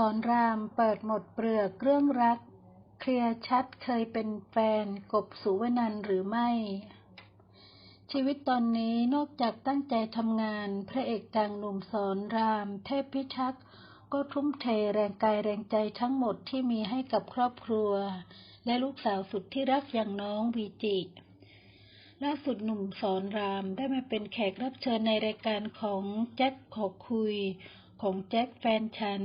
สอนรามเปิดหมดเปลือกเรื่องรัก เคลียร์ชัดเคยเป็นแฟนกบสุวนันหรือไม่ ชีวิตตอนนี้นอกจากตั้งใจทำงาน พระเอกดังหนุ่มสอนราม เทพพิทักษ์ก็ทุ่มเทแรงกายแรงใจทั้งหมดที่มีให้กับครอบครัว และลูกสาวสุดที่รักอย่างน้องวีจิล่าสุดหนุ่มสอนรามได้มาเป็นแขกรับเชิญในรายการของแจ็คขอคุยของแจ็คแฟนฉัน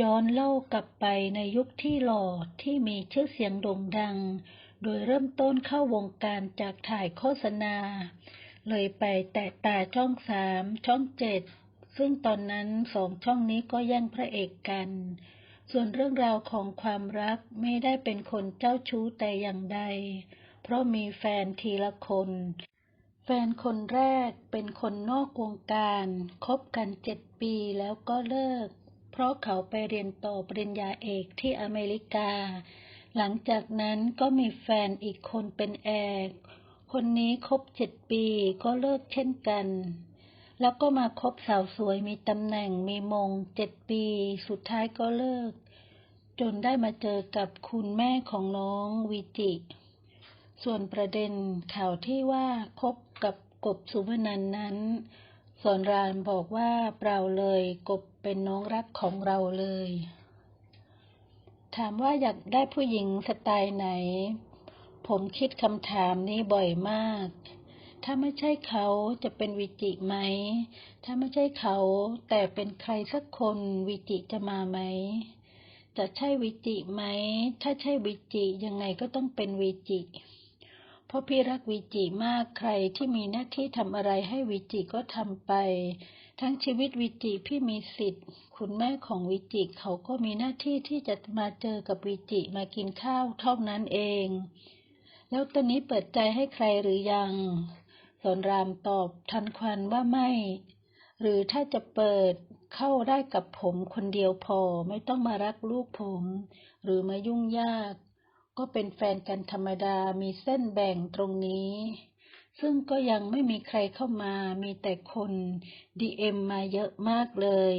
ย้อนเล่ากลับไปในยุคที่หล่อที่มีชื่อเสียงโด่งดัง โดยเริ่มต้นเข้าวงการจากถ่ายโฆษณา เลยไปแตะตาช่องสามช่องเจ็ดซึ่งตอนนั้นสองช่องนี้ก็แย่งพระเอกกัน ส่วนเรื่องราวของความรักไม่ได้เป็นคนเจ้าชู้แต่อย่างใด เพราะมีแฟนทีละคน แฟนคนแรกเป็นคนนอกวงการ คบกันเจ็ดปีแล้วก็เลิก เพราะเขาไปเรียนต่อปริญญาเอกที่อเมริกา หลังจากนั้นก็มีแฟนอีกคนเป็นแอร์คนนี้คบเจ็ดปีก็เลิกเช่นกัน แล้วก็มาคบสาวสวยมีตำแหน่งมีมงเจ็ดปี สุดท้ายก็เลิก จนได้มาเจอกับคุณแม่ของน้องวิจิ ส่วนประเด็นข่าวที่ว่าคบกับกบสุวนันท์นั้น สอนรามบอกว่าเปล่าเลยกบเป็นน้องรักของเราเลย ถามว่าอยากได้ผู้หญิงสไตล์ไหน ผมคิดคำถามนี้บ่อยมาก ถ้าไม่ใช่เขาจะเป็นวิจิไหม ถ้าไม่ใช่เขา แต่เป็นใครสักคนวิจิจะมาไหม จะใช่วิจิไหม ถ้าใช่วิจิยังไงก็ต้องเป็นวิจิ พราะพี่รักวิจิมากใครที่มีหน้าที่ทำอะไรให้วิจิก็ทำไป ทั้งชีวิตวิจิพี่มีสิทธิ์ คุณแม่ของวิจิเขาก็มีหน้าที่ที่จะมาเจอกับวิจิมากินข้าวเท่านั้นเอง แล้วตอนนี้เปิดใจให้ใครหรือยังสอนรามตอบทันควันว่าไม่ หรือถ้าจะเปิดเข้าได้กับผมคนเดียวพอไม่ต้องมารักลูกผม หรือมายุ่งยาก ก็เป็นแฟนกันธรรมดามีเส้นแบ่งตรงนี้ ซึ่งก็ยังไม่มีใครเข้ามามีแต่คนดีเอ็มมาเยอะมากเลย